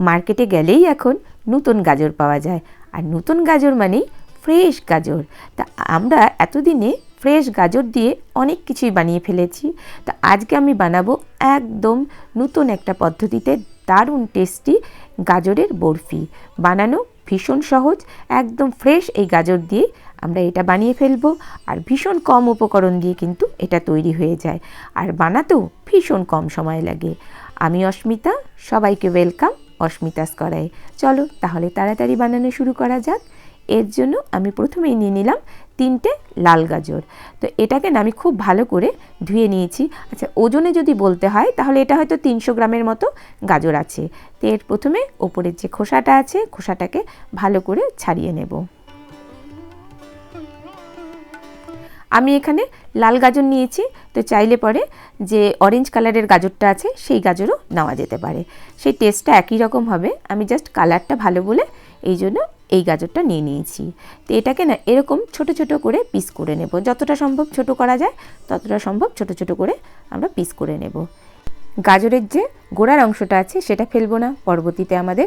মার্কেটে গেলেই এখন নতুন গাজর পাওয়া যায়। আর নতুন গাজর মানেই ফ্রেশ গাজর। তা আমরা এতদিনে ফ্রেশ গাজর দিয়ে অনেক কিছুই বানিয়ে ফেলেছি। তা আজকে আমি বানাবো একদম নতুন একটা পদ্ধতিতে দারুণ টেস্টি গাজরের বরফি। বানানো ভীষণ সহজ, একদম ফ্রেশ এই গাজর দিয়ে আমরা এটা বানিয়ে ফেলব। আর ভীষণ কম উপকরণ দিয়ে কিন্তু এটা তৈরি হয়ে যায়। আর বানাতেও ভীষণ কম সময় লাগে। আমি অস্মিতা, সবাইকে ওয়েলকাম অস্মিতাস করায় চলো তাহলে তাড়াতাড়ি বানানো শুরু করা যাক। এর জন্য আমি প্রথমেই নিয়ে নিলাম তিনটে লাল গাজর। তো এটাকে না আমি খুব ভালো করে ধুয়ে নিয়েছি। আচ্ছা ওজনে যদি বলতে হয়, তাহলে এটা হয়তো তিনশো গ্রামের মতো গাজর আছে। তো এর প্রথমে ওপরের যে খোসাটা আছে, খোসাটাকে ভালো করে ছাড়িয়ে নেব। আমি এখানে লাল গাজর নিয়েছি। তো চাইলে পরে যে অরেঞ্জ কালারের গাজরটা আছে, সেই গাজরও নেওয়া যেতে পারে। সেই টেস্টটা একই রকম হবে। আমি জাস্ট কালারটা ভালো বলে এই জন্য এই গাজরটা নিয়ে নিয়েছি। তো এটাকে না এরকম ছোট ছোট করে পিস করে নেব। যতটা সম্ভব ছোট করা যায়, ততটা সম্ভব ছোট ছোট করে আমরা পিস করে নেব। গাজরের যে গোড়ার অংশটা আছে, সেটা ফেলব না। পরবর্তীতে আমাদের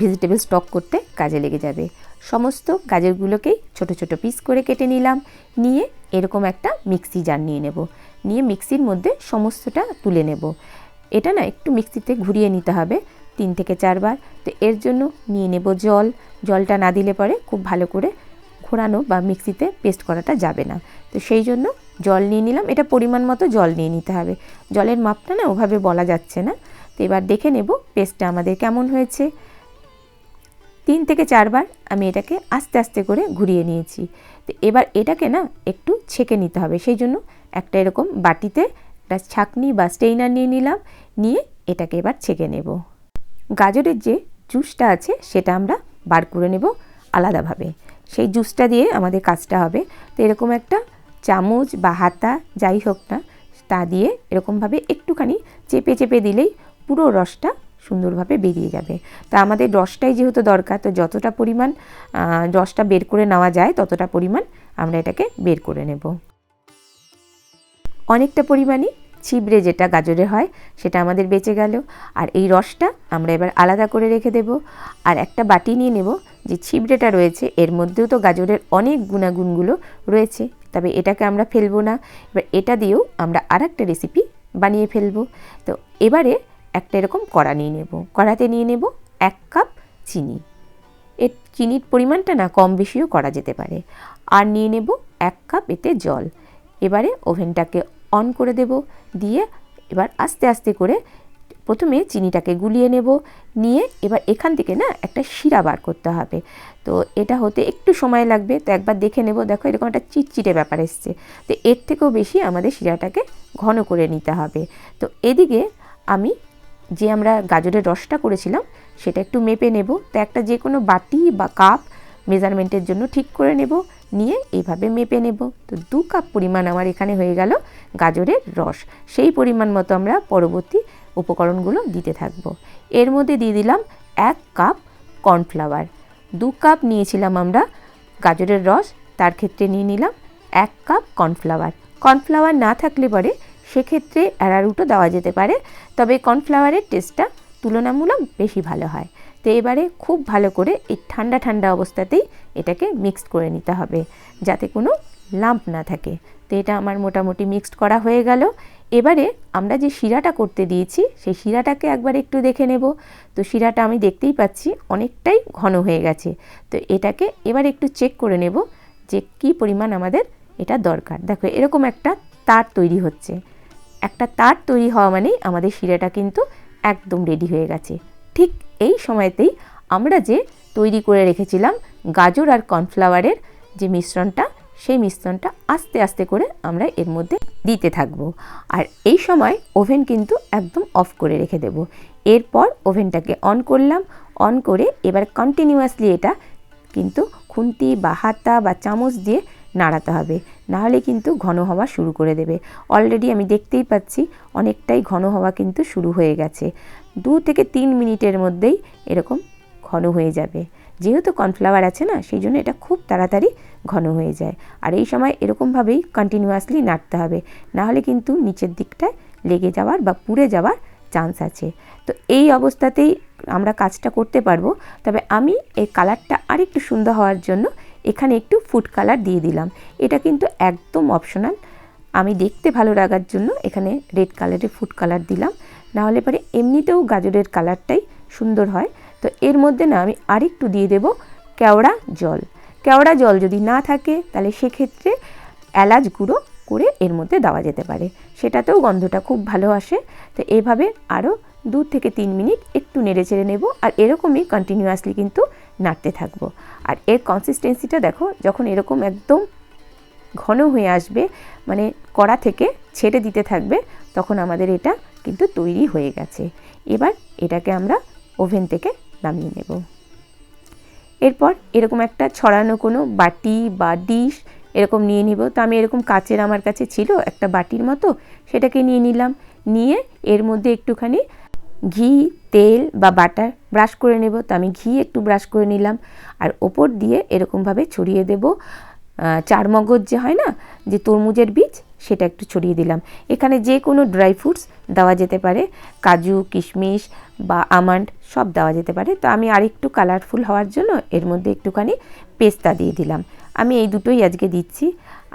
ভেজিটেবল স্টক করতে কাজে লেগে যাবে। সমস্ত গাজরগুলোকেই ছোট ছোট পিস করে কেটে নিলাম। নিয়ে এরকম একটা মিক্সি জার নিয়ে নেব। নিয়ে মিক্সির মধ্যে সমস্তটা তুলে নেব। এটা না একটু মিক্সিতে ঘুরিয়ে নিতে হবে, তিন থেকে চারবার তো এর জন্য নিয়ে নেব জল। জলটা না দিলে পরে খুব ভালো করে ঘোরানো বা মিক্সিতে পেস্ট করাটা যাবে না। তো সেই জন্য জল নিয়ে নিলাম। এটা পরিমাণ মতো জল নিয়ে নিতে হবে। জলের মাপটা না ওভাবে বলা যাচ্ছে না। তো এবার দেখে নেব পেস্টটা আমাদের কেমন হয়েছে। তিন থেকে চারবার আমি এটাকে আস্তে আস্তে করে ঘুরিয়ে নিয়েছি। তো এবার এটাকে না একটু ছেঁকে নিতে হবে। সেই জন্য একটা এরকম বাটিতে একটা ছাকনি বা স্টেইনার নিয়ে নিলাম, নিয়ে এটাকে এবার ছেঁকে নেব। গাজরের যে জুসটা আছে সেটা আমরা বার করে নেব আলাদাভাবে। সেই জুসটা দিয়ে আমাদের কাজটা হবে। তো এরকম একটা চামচ বা হাতা যাই হোক না, তা দিয়ে এরকমভাবে একটুখানি চেপে চেপে দিলেই পুরো রসটা সুন্দরভাবে বেরিয়ে যাবে। তা আমাদের রসটাই যেহেতু দরকার, তো যতটা পরিমাণ রসটা বের করে নেওয়া যায়, ততটা পরিমাণ আমরা এটাকে বের করে নেব। অনেকটা পরিমাণই ছিবড়ে যেটা গাজরে হয়, সেটা আমাদের বেঁচে গেল। আর এই রসটা আমরা এবার আলাদা করে রেখে দেব। আর একটা বাটি নিয়ে নেব, যে ছিবড়েটা রয়েছে, এর মধ্যেও তো গাজরের অনেক গুণাগুণগুলো রয়েছে। তবে এটাকে আমরা ফেলব না। এবার এটা দিয়েও আমরা আর একটা রেসিপি বানিয়ে ফেলব। তো এবারে একটা এরকম কড়া নিয়ে নেব। কড়াতে নিয়ে নেব এক কাপ চিনি। এর চিনির পরিমাণটা না কম বেশিও করা যেতে পারে। আর নিয়ে নেব এক কাপ এতে জল। এবারে ওভেনটাকে অন করে দেব। দিয়ে এবার আস্তে আস্তে করে প্রথমে চিনিটাকে গুলিয়ে নেব। নিয়ে এবার এখান থেকে না একটা শিরা বার করতে হবে। তো এটা হতে একটু সময় লাগবে। তো একবার দেখে নেব। দেখো এরকম একটা চিটচিটে ব্যাপার এসছে। তো এর থেকেও বেশি আমাদের শিরাটাকে ঘন করে নিতে হবে। তো এদিকে আমি যে আমরা গাজরের রসটা করেছিলাম, সেটা একটু মেপে নেব। তো একটা যে কোনো বাটি বা কাপ মেজারমেন্টের জন্য ঠিক করে নেব, নিয়ে এইভাবে মেপে নেব। তো দু কাপ পরিমাণ আমার এখানে হয়ে গেল গাজরের রস। সেই পরিমাণ মতো আমরা পরবর্তী উপকরণগুলো দিতে থাকব। এর মধ্যে দিয়ে দিলাম এক কাপ কর্নফ্লাওয়ার। দু কাপ নিয়েছিলাম আমরা গাজরের রস, তার ক্ষেত্রে নিয়ে নিলাম এক কাপ কর্নফ্লাওয়ার। কর্নফ্লাওয়ার না থাকলে পরে সেক্ষেত্রে অ্যারারুটও দেওয়া যেতে পারে, তবে কর্নফ্লাওয়ারের টেস্টটা তুলনামূলক বেশি ভালো হয়। তো এবারে খুব ভালো করে এই ঠান্ডা ঠান্ডা অবস্থাতেই এটাকে মিক্সড করে নিতে হবে, যাতে কোনো লাম্প না থাকে। তো এটা আমার মোটামুটি মিক্সড করা হয়ে গেল। এবারে আমরা যে শিরাটা করতে দিয়েছি, সেই শিরাটাকে একবার একটু দেখে নেব। তো শিরাটা আমি দেখতেই পাচ্ছি অনেকটাই ঘন হয়ে গেছে। তো এটাকে এবার একটু চেক করে নেব যে কি পরিমাণ আমাদের এটা দরকার। দেখো এরকম একটা তার তৈরি হচ্ছে। একটা তার তৈরি হওয়া মানেই আমাদের শিরাটা কিন্তু একদম রেডি হয়ে গেছে। ঠিক এই সময়তেই আমরা যে তৈরি করে রেখেছিলাম গাজর আর কর্নফ্লাওয়ারের যে মিশ্রণটা, সেই মিশ্রণটা আস্তে আস্তে করে আমরা এর মধ্যে দিতে থাকব। আর এই সময় ওভেন কিন্তু একদম অফ করে রেখে দেব। এরপর ওভেনটাকে অন করলাম, অন করে এবার কন্টিনিউয়াসলি এটা কিন্তু খুন্তি বা হাতা বা চামচ দিয়ে নাড়াতে হবে। নাহলে কিন্তু ঘন হওয়া শুরু করে দেবে। অলরেডি আমি দেখতেই পাচ্ছি অনেকটাই ঘন হওয়া কিন্তু শুরু হয়ে গেছে। দু থেকে তিন মিনিটের মধ্যেই এরকম ঘন হয়ে যাবে। যেহেতু কর্নফ্লাওয়ার আছে না, সেই জন্য এটা খুব তাড়াতাড়ি ঘন হয়ে যায়। আর এই সময় এরকমভাবেই কন্টিনিউয়াসলি নাড়তে হবে। নাহলে কিন্তু নিচের দিকটায় লেগে যাওয়ার বা পুড়ে যাওয়ার চান্স আছে। তো এই অবস্থাতেই আমরা কাজটা করতে পারব। তবে আমি এই কালারটা আরেকটু সুন্দর হওয়ার জন্য এখানে একটু ফুড কালার দিয়ে দিলাম। এটা কিন্তু একদম অপশনাল আমি দেখতে ভালো লাগার জন্য এখানে রেড কালারের ফুড কালার দিলাম। নাহলে পরে এমনিতেও গাজরের কালারটাই সুন্দর হয়। তো এর মধ্যে না আমি আরেকটু দিয়ে দেব কেওড়া জল। কেওড়া জল যদি না থাকে, তাহলে সেক্ষেত্রে এলাচ গুঁড়ো করে এর মধ্যে দেওয়া যেতে পারে। সেটাতেও গন্ধটা খুব ভালো আসে। তো এভাবে আরও দু থেকে তিন মিনিট একটু নেড়ে চেড়ে নেব। আর এরকমই কন্টিনিউয়াসলি কিন্তু নাড়তে থাকব। আর এর কনসিস্টেন্সিটা দেখো, যখন এরকম একদম ঘন হয়ে আসবে মানে কড়া থেকে ছেড়ে দিতে থাকবে, তখন আমাদের এটা কিন্তু তৈরি হয়ে গেছে। এবার এটাকে আমরা ওভেন থেকে নামিয়ে নেব। এরপর এরকম একটা ছড়ানো কোনো বাটি বা ডিশ এরকম নিয়ে নিব। তো আমি এরকম কাচের আমার কাছে ছিল একটা বাটির মতো, সেটাকে নিয়ে নিলাম। নিয়ে এর মধ্যে একটুখানি ঘি, তেল বা বাটার ব্রাশ করে নেব। তো আমি ঘি একটু ব্রাশ করে নিলাম। আর ওপর দিয়ে এরকমভাবে ছড়িয়ে দেব। চার মগজ যে হয় না, যে তরমুজের বীজ, সেটা একটু ছড়িয়ে দিলাম। এখানে যে কোনো ড্রাই ফ্রুটস দেওয়া যেতে পারে। কাজু, কিশমিশ বা আমান্ড সব দেওয়া যেতে পারে। তো আমি আরেকটু কালারফুল হওয়ার জন্য এর মধ্যে একটুখানি পেস্তা দিয়ে দিলাম। আমি এই দুটোই আজকে দিচ্ছি,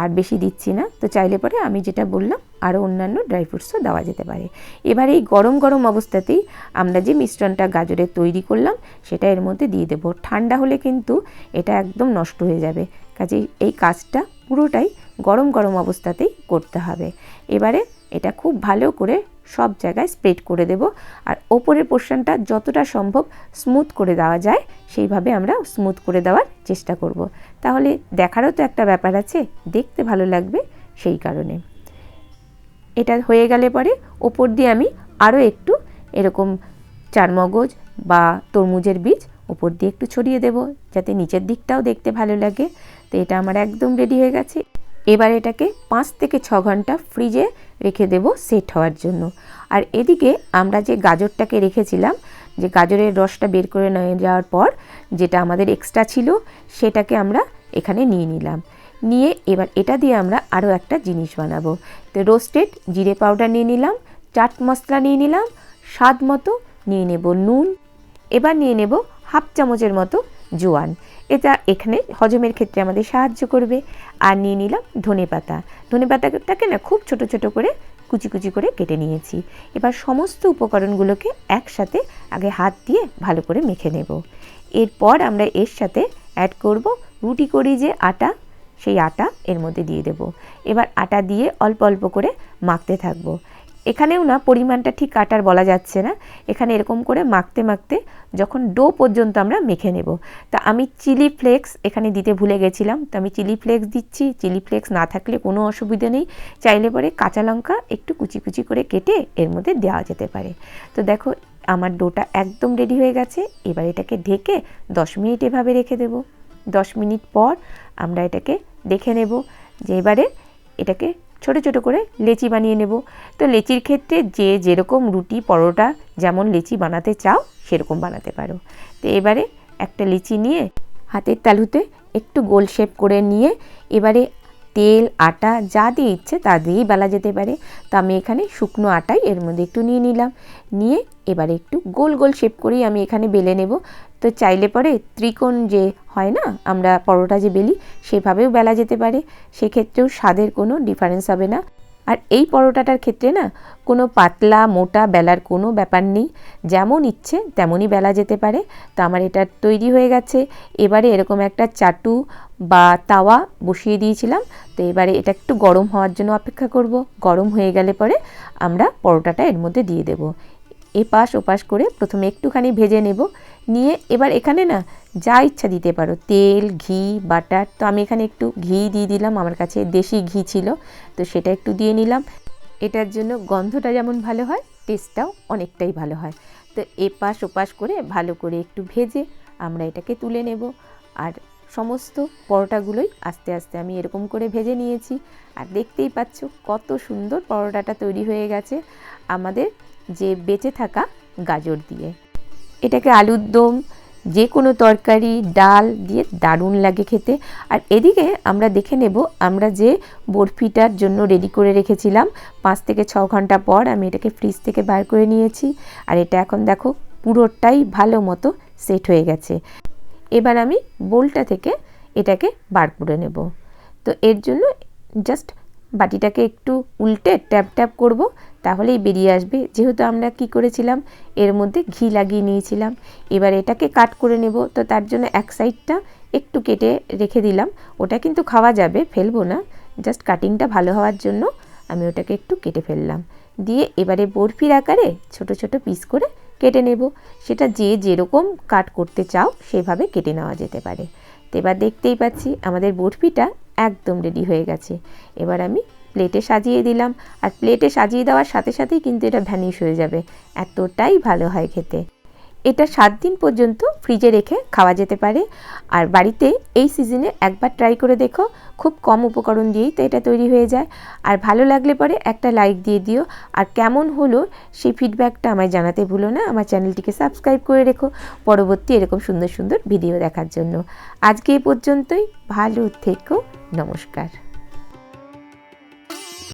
আর বেশি দিচ্ছি না। তো চাইলে পরে আমি যেটা বললাম আরও অন্যান্য ড্রাই ফ্রুটসও দেওয়া যেতে পারে। এবার এই গরম গরম অবস্থাতেই আমরা যে মিশ্রণটা গাজরের তৈরি করলাম, সেটা এর মধ্যে দিয়ে দেবো। ঠান্ডা হলে কিন্তু এটা একদম নষ্ট হয়ে যাবে। কাজেই এই কাজটা পুরোটাই গরম গরম অবস্থাতেই করতে হবে। এবারে এটা খুব ভালো করে সব জায়গায় স্প্রেড করে দেব। আর ওপরের পোর্শনটা যতটা সম্ভব স্মুথ করে দেওয়া যায়, সেইভাবে আমরা স্মুথ করে দেওয়ার চেষ্টা করব। তাহলে দেখারও তো একটা ব্যাপার আছে, দেখতে ভালো লাগবে সেই কারণে। এটা হয়ে গেলে পরে ওপর দিয়ে আমি আরও একটু এরকম চারমগজ বা তরমুজের বীজ ওপর দিয়ে একটু ছড়িয়ে দেব, যাতে নিচের দিকটাও দেখতে ভালো লাগে। তো এটা আমার একদম রেডি হয়ে গেছে। এবার এটাকে পাঁচ থেকে ছ ঘণ্টা ফ্রিজে রেখে দেব সেট হওয়ার জন্য। আর এদিকে আমরা যে গাজরটাকে রেখেছিলাম যে গাজরের রসটা বের করে নিয়ে যাওয়ার পর যেটা আমাদের এক্সট্রা ছিল, সেটাকে আমরা এখানে নিয়ে নিলাম। নিয়ে এবার এটা দিয়ে আমরা আরও একটা জিনিস বানাবো। তো রোস্টেড জিরে পাউডার নিয়ে নিলাম, চাট মশলা নিয়ে নিলাম, স্বাদ মতো নিয়ে নেব নুন। এবার নিয়ে নেব হাফ চামচের মতো জোয়ান। এটা এখানে হজমের ক্ষেত্রে আমাদের সাহায্য করবে। আর নিয়ে নিলাম ধনে পাতা ধনে পাতাটাকে না খুব ছোট ছোট করে কুচি কুচি করে কেটে নিয়েছি। এবার সমস্ত উপকরণগুলোকে একসাথে আগে হাত দিয়ে ভালো করে মেখে নেব। এরপর আমরা এর সাথে অ্যাড করব রুটি করি যে আটা, সেই আটা এর মধ্যে দিয়ে দেব। এবার আটা দিয়ে অল্প অল্প করে মাখতে থাকব। এখানেও না পরিমাণটা ঠিক কাটার বলা যাচ্ছে না। এখানে এরকম করে মাখতে মাখতে যখন ডো পর্যন্ত আমরা মেখে নেব। তা আমি চিলি ফ্লেক্স এখানে দিতে ভুলে গেছিলাম। তো আমি চিলি ফ্লেক্স দিচ্ছি। চিলি ফ্লেক্স না থাকলে কোনো অসুবিধা নেই। চাইলে পরে কাঁচা লঙ্কা একটু কুচি কুচি করে কেটে এর মধ্যে দেওয়া যেতে পারে। তো দেখো, আমার ডোটা একদম রেডি হয়ে গেছে। এবার এটাকে ঢেকে দশ মিনিট এভাবে রেখে দেব। দশ মিনিট পর আমরা এটাকে দেখে নেব যে এবারে এটাকে ছোট ছোট করে লেচি বানিয়ে নেব। তো লেচির ক্ষেত্রে যে যেরকম রুটি, পরোটা যেমন লেচি বানাতে চাও, সেরকম বানাতে পারো। তো এবারে একটা লিচি নিয়ে হাতের তালুতে একটু গোল শেপ করে নিয়ে এবারে তেল, আটা যা দিয়ে ইচ্ছে তা দিয়েই বেলা যেতে পারে। তো আমি এখানে শুকনো আটাই এর মধ্যে একটু নিয়ে নিলাম। নিয়ে এবারে একটু গোল গোল শেপ করেই আমি এখানে বেলে নেব। তো চাইলে পরে ত্রিকোণ যে হয় না, আমরা পরোটা যে বেলি, সেভাবেও বেলা যেতে পারে। সেক্ষেত্রেও স্বাদের কোনো ডিফারেন্স হবে না। আর এই পরোটাটার ক্ষেত্রে না, কোনো পাতলা, মোটা বেলার কোনো ব্যাপার নেই। যেমন ইচ্ছে তেমনই বেলা যেতে পারে। তো আমার এটা তৈরি হয়ে গেছে। এবারে এরকম একটা চাটু বা তাওয়া বসিয়ে দিয়েছিলাম। তো এবারে এটা একটু গরম হওয়ার জন্য অপেক্ষা করব। গরম হয়ে গেলে পরে আমরা পরোটাটা এর মধ্যে দিয়ে দেব। এপাশ ওপাশ করে প্রথমে একটুখানি ভেজে নেব। নিয়ে এবার এখানে না যা ইচ্ছা দিতে পারো, তেল, ঘি, বাটার। তো আমি এখানে একটু ঘি দিয়ে দিলাম, আমার কাছে দেশি ঘি ছিল, তো সেটা একটু দিয়ে নিলাম। এটার জন্য গন্ধটা যেমন ভালো হয়, টেস্টটাও অনেকটাই ভালো হয়। তো এপাশ ওপাশ করে ভালো করে একটু ভেজে আমরা এটাকে তুলে নেব। আর সমস্ত পরোটাগুলোই আস্তে আস্তে আমি এরকম করে ভেজে নিয়েছি। আর দেখতেই পাচ্ছ কত সুন্দর পরোটাটা তৈরি হয়ে গেছে। আমাদের যে বেঁচে থাকা গাজর দিয়ে। এটাকে আলুর দম, যে কোনো তরকারি, ডাল দিয়ে দারুণ লাগে খেতে। আর এদিকে আমরা দেখে নেব, আমরা যে বরফিটার জন্য রেডি করে রেখেছিলাম, পাঁচ থেকে ছ ঘণ্টা পর আমি এটাকে ফ্রিজ থেকে বার করে নিয়েছি। আর এটা এখন দেখো পুরোটাই ভালো মতো সেট হয়ে গেছে। এবার আমি বোলটা থেকে এটাকে বার করে নেব। তো এর জন্য জাস্ট বাটিটাকে একটু উল্টে ট্যাপ ট্যাপ করব, তাহলেই বেরিয়ে আসবে। যেহেতু আমরা কি করেছিলাম, এর মধ্যে ঘি লাগিয়ে নিয়েছিলাম। এবার এটাকে কাট করে নেব, তো তার জন্য এক সাইডটা একটু কেটে রেখে দিলাম। ওটা কিন্তু খাওয়া যাবে, ফেলব না। জাস্ট কাটিংটা ভালো হওয়ার জন্য আমি ওটাকে একটু কেটে ফেললাম। দিয়ে এবারে বরফির আকারে ছোট ছোট পিস করে কেটে নেব। সেটা যে যেরকম কাট করতে চাও, সেভাবে কেটে নেওয়া যেতে পারে। তো এবার দেখতেই পাচ্ছি, আমাদের বরফিটা একদম রেডি হয়ে গেছে। এবার আমি প্লেটে সাজিয়ে দিলাম। আর প্লেটে সাজিয়ে দেওয়ার সাথে সাথেই কিন্তু এটা ভ্যানিশ হয়ে যাবে। এতটাই ভালো হয় খেতে। এটা সাত দিন পর্যন্ত ফ্রিজে রেখে খাওয়া যেতে পারে। আর বাড়িতে এই সিজনে একবার ট্রাই করে দেখো, খুব কম উপকরণ দিয়েই তো এটা তৈরি হয়ে যায়। আর ভালো লাগলে পরে একটা লাইক দিয়ে দিও। আর কেমন হলো সেই ফিডব্যাকটা আমায় জানাতে ভুলো না। আমার চ্যানেলটিকে সাবস্ক্রাইব করে রেখো পরবর্তী এরকম সুন্দর সুন্দর ভিডিও দেখার জন্য। আজকে এ পর্যন্তই। ভালো থেকো। নমস্কার।